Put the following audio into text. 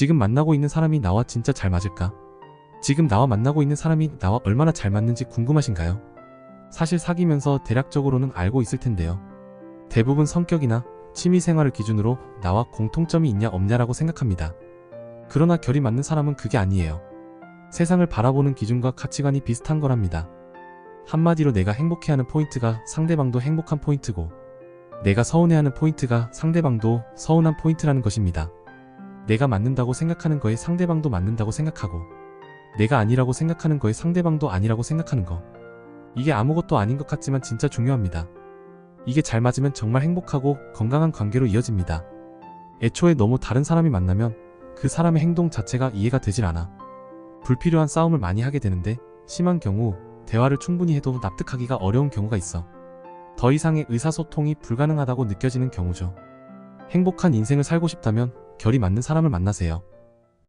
지금 만나고 있는 사람이 나와 진짜 잘 맞을까? 지금 나와 만나고 있는 사람이 나와 얼마나 잘 맞는지 궁금하신가요? 사실 사귀면서 대략적으로는 알고 있을 텐데요. 대부분 성격이나 취미 생활을 기준으로 나와 공통점이 있냐 없냐라고 생각합니다. 그러나 결이 맞는 사람은 그게 아니에요. 세상을 바라보는 기준과 가치관이 비슷한 거랍니다. 한마디로 내가 행복해하는 포인트가 상대방도 행복한 포인트고, 내가 서운해하는 포인트가 상대방도 서운한 포인트라는 것입니다. 내가 맞는다고 생각하는 거에 상대방도 맞는다고 생각하고, 내가 아니라고 생각하는 거에 상대방도 아니라고 생각하는 거. 이게 아무것도 아닌 것 같지만 진짜 중요합니다. 이게 잘 맞으면 정말 행복하고 건강한 관계로 이어집니다. 애초에 너무 다른 사람이 만나면 그 사람의 행동 자체가 이해가 되질 않아. 불필요한 싸움을 많이 하게 되는데 심한 경우 대화를 충분히 해도 납득하기가 어려운 경우가 있어. 더 이상의 의사소통이 불가능하다고 느껴지는 경우죠. 행복한 인생을 살고 싶다면 결이 맞는 사람을 만나세요.